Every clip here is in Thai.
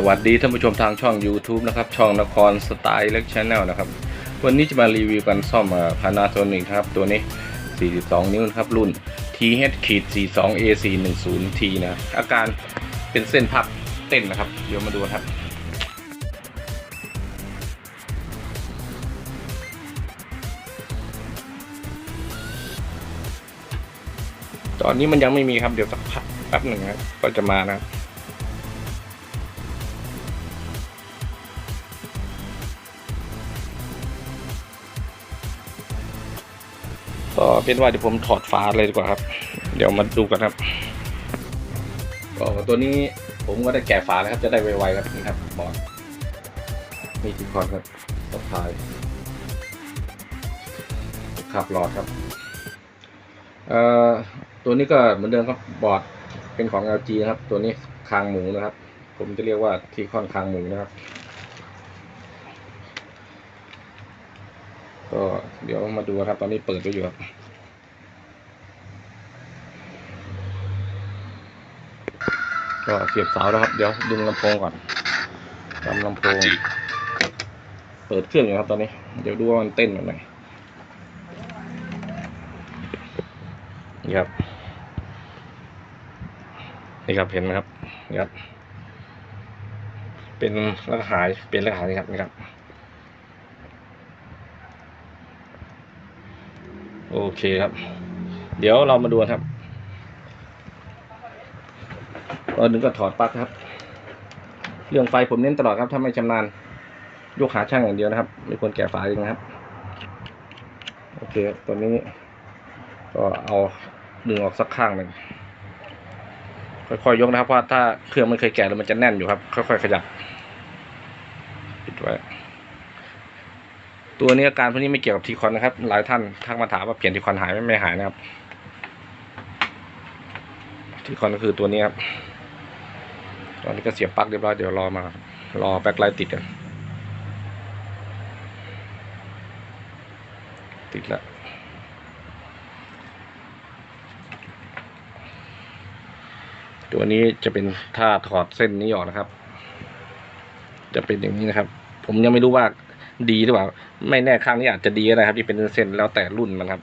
สวัสดีท่านผู้ชมทางช่อง YouTube นะครับ ช่องนครสไตล์เล็กชแนลนะครับ วันนี้จะมารีวิวกันซ่อมพานาโซนิกครับ ตัวนี้ 42 นิ้วนะครับ รุ่น TH ขีด 42 AC 10 T นะอาการเป็นเส้นพับเต้นนะครับ เดี๋ยวมาดูนะครับ ตอนนี้มันยังไม่มีครับเดี๋ยวสักพักแป๊บหนึ่งนะก็จะมานะ เป็นว่าเดี๋ยวผมถอดฝาเลยดีกว่าครับ เดี๋ยวมาดูกันครับก็ตัวนี้ผมก็ได้แกะฝาแล้วครับ จะได้ไวๆครับนี่ครับบอร์ดนี่ที่คอนครับสะพายขับหลอดครับเอ่อตัวนี้ก็เหมือนเดิมครับบอร์ดเป็นของ LG นะครับ ตัวนี้คางหมูนะครับ ผมจะเรียกว่าที่คอนคางหมูนะครับก็เดี๋ยวมาดูครับ ตอนนี้เปิดไว้อยู่ครับ ก็เสียบเสาแล้วครับ เดี๋ยวดึงลำโพงก่อนทำลำโพง เปิดเครื่องอยู่ครับตอนนี้ เดี๋ยวดูว่ามันเต้นแบบไหนนี่ครับ นี่ครับเห็นไหมครับนี่ครับ เป็นลักษณะเป็นลักษณะนี้ครับนี่ครับ โอเคครับ เดี๋ยวเรามาดูครับ ตอนนึงก็ถอดปลั๊กครับ เรื่องไฟผมเน้นตลอดครับถ้าไม่ชำนาญยกหาช่างอย่างเดียวนะครับ ไม่ควรแกะฝาเองนะครับ โอเคตัวนี้ ก็เอาดึงออกสักข้างหนึ่งค่อยๆยกนะครับเพราะถ้าเครื่องไม่เคยแกะแล้วมันจะแน่นอยู่ครับ ค่อยๆขยับปิดไว้ ตัวนี้อาการพวกนี้ไม่เกี่ยวกับทีคอนนะครับ หลายท่านทักมาถามว่าเปลี่ยนทีคอนหายไหมไม่หายนะครับทีคอนก็คือตัวนี้ครับ อนนี้ก็เสียบปลั๊กเรียบร้อยเดี๋ยวรอมา รอแบ็คไลท์ติดกันติดแล้วตัวนี้จะเป็นถ้าถอดเส้นนี้ออกนะครับ จะเป็นอย่างนี้นะครับ ผมยังไม่รู้ว่าดีหรือเปล่า ไม่แน่ครั้งนี้อาจจะดีก็ได้ครับ ที่เป็นเส้นแล้วแต่รุ่นมันครับ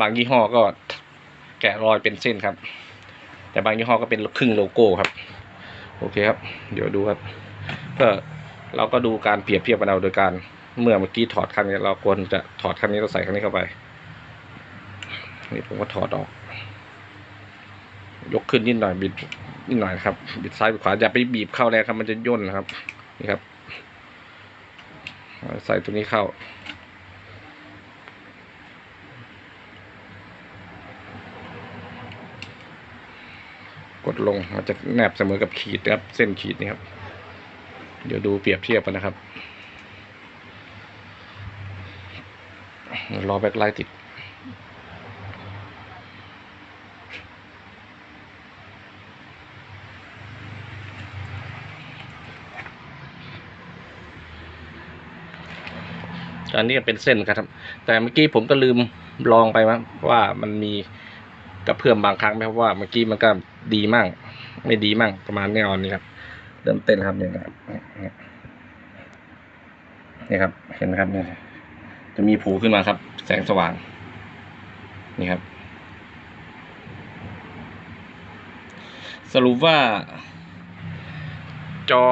บางยี่ห้อก็แกะรอยเป็นเส้นครับ แต่บางยี่ห้อก็เป็นครึ่งโลโก้ครับ โอเคครับ เดี๋ยวดูครับก็เราก็ดูการเปรียบเทียบกันเอาโดยการเมื่อเมื่อกี้ถอดคันนี้เราควรจะถอดคันนี้เราใส่คันนี้เข้าไป นี่ผมก็ถอดออก ยกขึ้นนิดหน่อยบิดนิดหน่อยครับ บิดซ้ายบิดขวาอย่าไปบีบเข้าแรงครับมันจะย่นนะครับ นี่ครับ ใส่ตัวนี้เข้า กดลงมันจะแนบเสมอกับขีดนะครับ เส้นขีดนี่ครับ เดี๋ยวดูเปรียบเทียบกันนะครับรอแบ็คไลท์ติดอันนี้เป็นเส้นครับ แต่เมื่อกี้ผมก็ลืมลองไปมั้งว่ามันมี กระเพื่อมบางครั้งไหมเพราะว่าเมื่อกี้มันก็ดีมั่งไม่ดีมั่งประมาณแนวนี้ครับ เริ่มเต้นครับเนี่ยครับนี่ครับ เห็นไหมครับเนี่ยจะมีผูขึ้นมาครับ แสงสว่าง นี่ครับ สรุปว่า จอ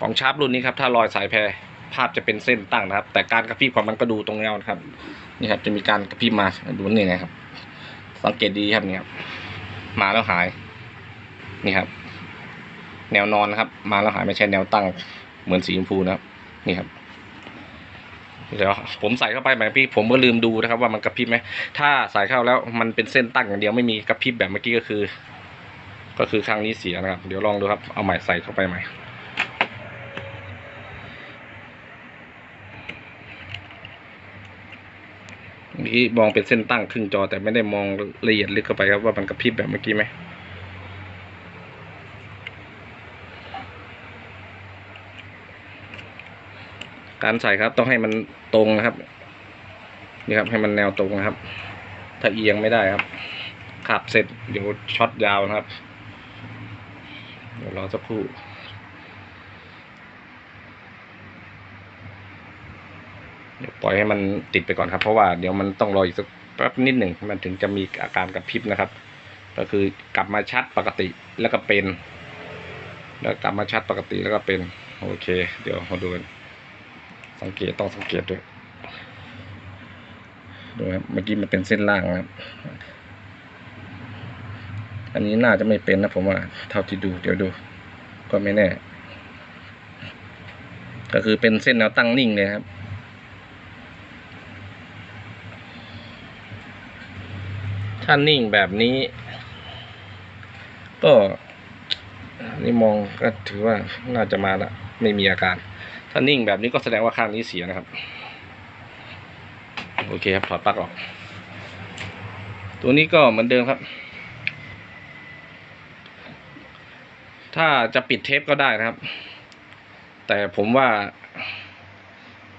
ของชาร์ปรุ่นนี้ครับ ถ้ารอยสายแพรภาพจะเป็นเส้นตั้งนะครับ แต่การกระพริบของมันก็ดูตรงแนวนะครับ นี่ครับ จะมีการกระพริบมาดูนี่นะครับ สังเกตดีครับนี่ครับ มาแล้วหาย นี่ครับ แนวนอนนะครับ มาแล้วหายไม่ใช่แนวตั้ง เหมือนสีชมพูนะครับ นี่ครับเดี๋ยวผมใส่เข้าไปแบบพี่ผมก็ลืมดูนะครับว่ามันกระพริบไหมถ้าใส่เข้าแล้วมันเป็นเส้นตั้งอย่างเดียวไม่มีกระพริบแบบเมื่อกี้ก็คือ ก็คือครั้งนี้เสียนะครับ เดี๋ยวลองดูครับเอาใหม่ใส่เข้าไปใหม่ เมื่อกี้มองเป็นเส้นตั้งครึ่งจอแต่ไม่ได้มองละเอียดลึกเข้าไปครับว่ามันกระพริบแบบเมื่อกี้ไหมการใส่ครับต้องให้มันตรงนะครับ นี่ครับให้มันแนวตรงนะครับ ถ้าเอียงไม่ได้ครับขับเสร็จเดี๋ยวช็อตยาวนะครับ เดี๋ยวรอสักครู่ เดี๋ยวปล่อยให้มันติดไปก่อนครับ เพราะว่าเดี๋ยวมันต้องรออีกสักแป๊บนิดหนึ่งมันถึงจะมีอาการกระพริบนะครับ ก็คือกลับมาชัดปกติแล้วก็เป็น แล้วกลับมาชัดปกติแล้วก็เป็น โอเค เดี๋ยวมาดูกันสังเกตต้องสังเกตด้วยดูครับเมื่อกี้มันเป็นเส้นล่างนะครับ อันนี้น่าจะไม่เป็นนะผมว่า เท่าที่ดู เดี๋ยวดู ก็ไม่แน่ ก็คือเป็นเส้นแนวตั้งนิ่งเลยครับ ถ้านิ่งแบบนี้ ก็นี่มองก็ถือว่าน่าจะมาละไม่มีอาการ ถ้านิ่งแบบนี้ก็แสดงว่าข้างนี้เสียนะครับ โอเคครับถอดปลั๊กออก ตัวนี้ก็เหมือนเดิมครับ ถ้าจะปิดเทปก็ได้นะครับ แต่ผมว่า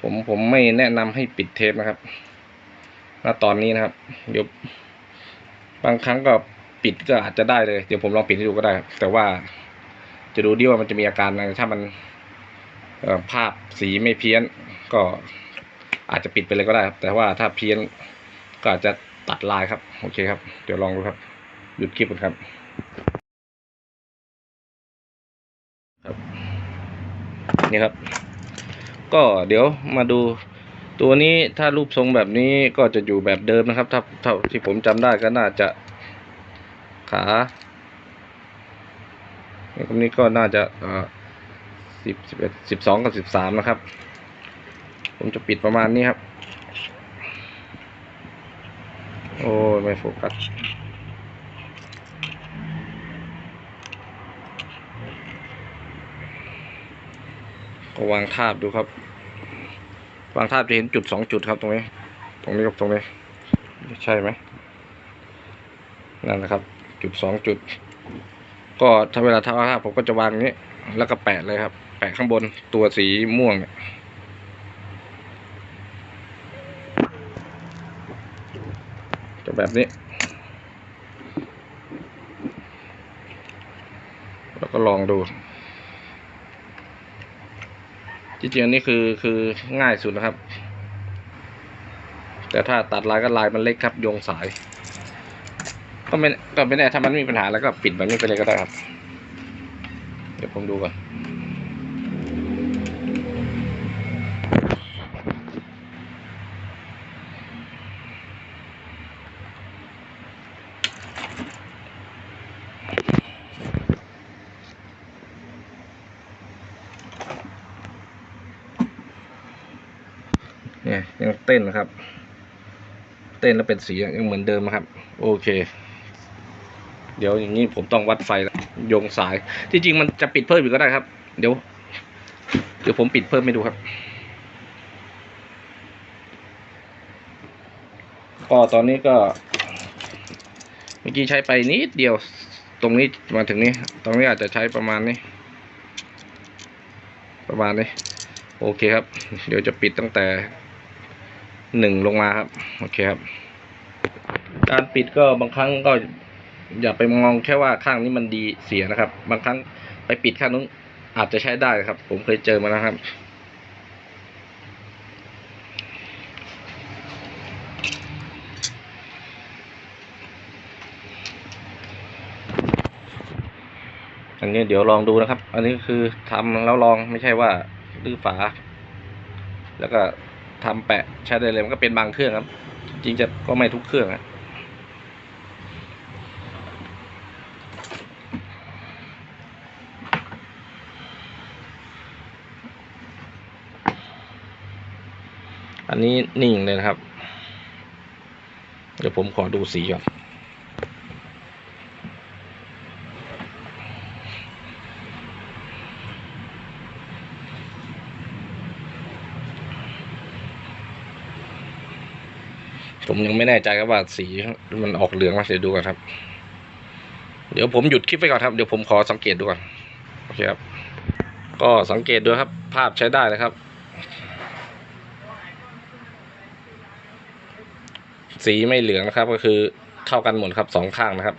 ผมผมไม่แนะนำให้ปิดเทปนะครับณตอนนี้นะครับเดี๋ยว บางครั้งก็ปิดก็อาจจะได้เลย เดี๋ยวผมลองปิดให้ดูก็ได้ แต่ว่าจะดูดิว่ามันจะมีอาการอะไรถ้ามันภาพสีไม่เพี้ยน ก็อาจจะปิดไปเลยก็ได้ครับ แต่ว่าถ้าเพี้ยนก็อาจจะตัดลายครับโอเคครับ เดี๋ยวลองดูครับ หยุดคลิปก่อนครับครับนี่ครับ ก็เดี๋ยวมาดู ตัวนี้ถ้ารูปทรงแบบนี้ก็จะอยู่แบบเดิมนะครับ ถ้าเท่าที่ผมจำได้ก็น่าจะขาตรงนี้ก็น่าจะเออสิบสิบเอ็ดสิบสองกับสิบสามนะครับ ผมจะปิดประมาณนี้ครับ โอ้ยไม่โฟกัสก็วางทาบดูครับ วางท่าจะเห็นจุดสองจุดครับตรงนี้ ตรงนี้กับตรงนี้ ใช่ไหมนั่นนะครับ จุดสองจุด ก็ถ้าเวลาทาภาพผมก็จะวางอย่างนี้ แล้วก็แปะเลยครับ แปะข้างบนตัวสีม่วงเนี่ยจะแบบนี้ แล้วก็ลองดู จริงๆอันนี้คือคือง่ายสุดนะครับ แต่ถ้าตัดลายก็ลายมันเล็กครับโยงสาย ก็ไม่ก็ไม่แน่ถ้ามันม่มีปัญหาแล้วก็ปิดแบบนี้ไปเลยก็ได้ครับ เดี๋ยวผมดูก่อน ยังเต้นนะครับ เต้นแล้วเป็นสียังเหมือนเดิมนะครับ โอเค เดี๋ยวอย่างนี้ผมต้องวัดไฟแล้วโยงสาย ที่จริงมันจะปิดเพิ่มอีกก็ได้ครับ เดี๋ยว เดี๋ยวผมปิดเพิ่มให้ดูครับ ก็ตอนนี้ก็ เมื่อกี้ใช้ไปนิดเดียว ตรงนี้มาถึงนี้ ตรงนี้อาจจะใช้ประมาณนี้ ประมาณนี้โอเคครับ เดี๋ยวจะปิดตั้งแต่ หนึ่งลงมาครับ โอเคครับ การปิดก็บางครั้งก็อย่าไปมองแค่ว่าข้างนี้มันดีเสียนะครับ บางครั้งไปปิดข้างนู้นอาจจะใช้ได้ครับ ผมเคยเจอมาแล้วครับ อันนี้เดี๋ยวลองดูนะครับ อันนี้คือทำแล้วลองไม่ใช่ว่าลื้อฝา แล้วก็ ทำแปะใช้ได้เลยมันก็เป็นบางเครื่องครับ จริงจะก็ไม่ทุกเครื่องอะอันนี้นิ่งเลยนะครับ เดี๋ยวผมขอดูสีก่อน ผมยังไม่แน่ใจครับว่าสีมันออกเหลืองมาเดี๋ยวดูกันครับ เดี๋ยวผมหยุดคลิปไว้ก่อนครับ เดี๋ยวผมขอสังเกตดูก่อนโอเคครับ ก็สังเกตดูครับ ภาพใช้ได้นะครับ สีไม่เหลืองนะครับ ก็คือเท่ากันหมดครับสองข้างนะครับ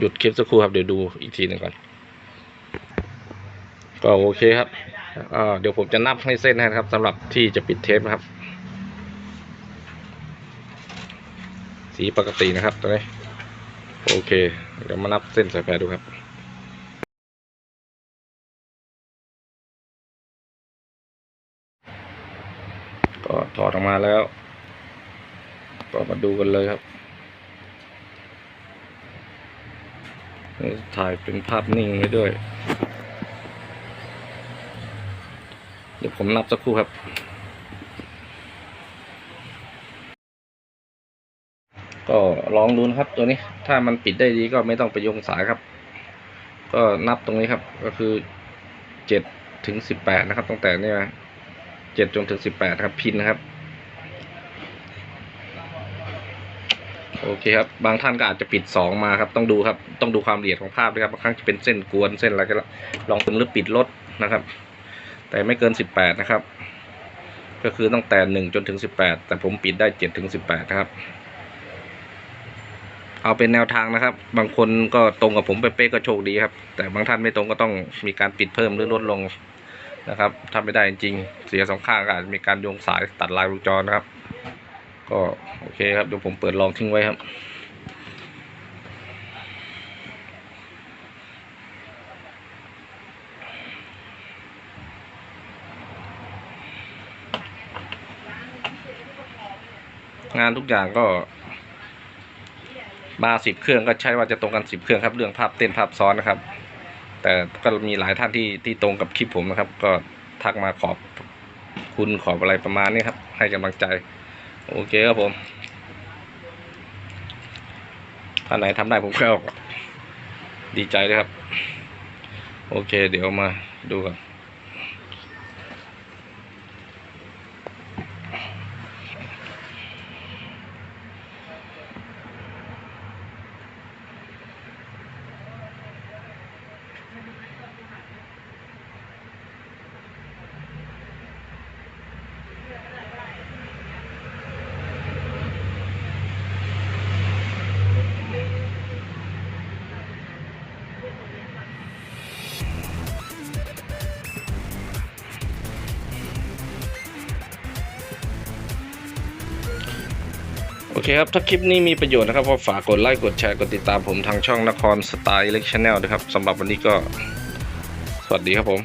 หยุดคลิปสักครู่ครับเดี๋ยวดูอีกทีหนึ่งก่อน ก็โอเคครับเดี๋ยวผมจะนับให้เส้นนะครับสำหรับที่จะปิดเทปนะครับ สีปกตินะครับตัวนี้โอเค เดี๋ยวมานับเส้นสายแพรดูครับก็ถอดออกมาแล้ว ก็มาดูกันเลยครับ ถ่ายเป็นภาพนิ่งไว้ด้วย เดี๋ยวผมนับสักครู่ครับ ก็ลองดูนะครับตัวนี้ ถ้ามันปิดได้ดีก็ไม่ต้องไปยงสายครับ ก็นับตรงนี้ครับ ก็คือเจ็ดถึงสิบแปดนะครับ ตั้งแต่นี่ยเจ็ดจนถึงสิบแปดครับ พินนะครับ โอเคครับ บางท่านก็อาจจะปิดสองมาครับ ต้องดูครับ ต้องดูความละเอียดของภาพด้วยครับ บางครั้งจะเป็นเส้นกวนเส้นอะไรก็ลองตึงหรือปิดลดนะครับ แต่ไม่เกินสิบแปดนะครับ ก็คือตั้งแต่หนึ่งจนถึงสิบแปดแต่ผมปิดได้เจ็ดถึงสิบแปดนะครับ เอาเป็นแนวทางนะครับ บางคนก็ตรงกับผมเป๊ะๆก็โชคดีครับ แต่บางท่านไม่ตรงก็ต้องมีการปิดเพิ่มหรือลดลงนะครับ ถ้าไม่ได้จริง เสียสองข้างก็อาจจะมีการโยงสายตัดลายวงจรนะครับ ก็โอเคครับเดี๋ยวผมเปิดลองทิ้งไว้ครับ งานทุกอย่างก็ มาสิบเครื่องก็ใช่ว่าจะตรงกันสิบเครื่องครับ เรื่องภาพเต้นภาพซ้อนนะครับ แต่ก็มีหลายท่านที่ที่ตรงกับคลิปผมนะครับ ก็ทักมาขอบคุณขอบอะไรประมาณนี้ครับ ให้กำลังใจ โอเคครับผมท่านไหนทำได้ผมก็ดีใจเลยครับ โอเค เดี๋ยวมาดูกัน อเคครับ ถ้าคลิปนี้มีประโยชน์นะครับก็ฝากกดไลค์กดแชร์กดติดตามผมทางช่องนครสไตล์เล็กชาแนลนะครับสำหรับวันนี้ก็ สวัสดีครับผม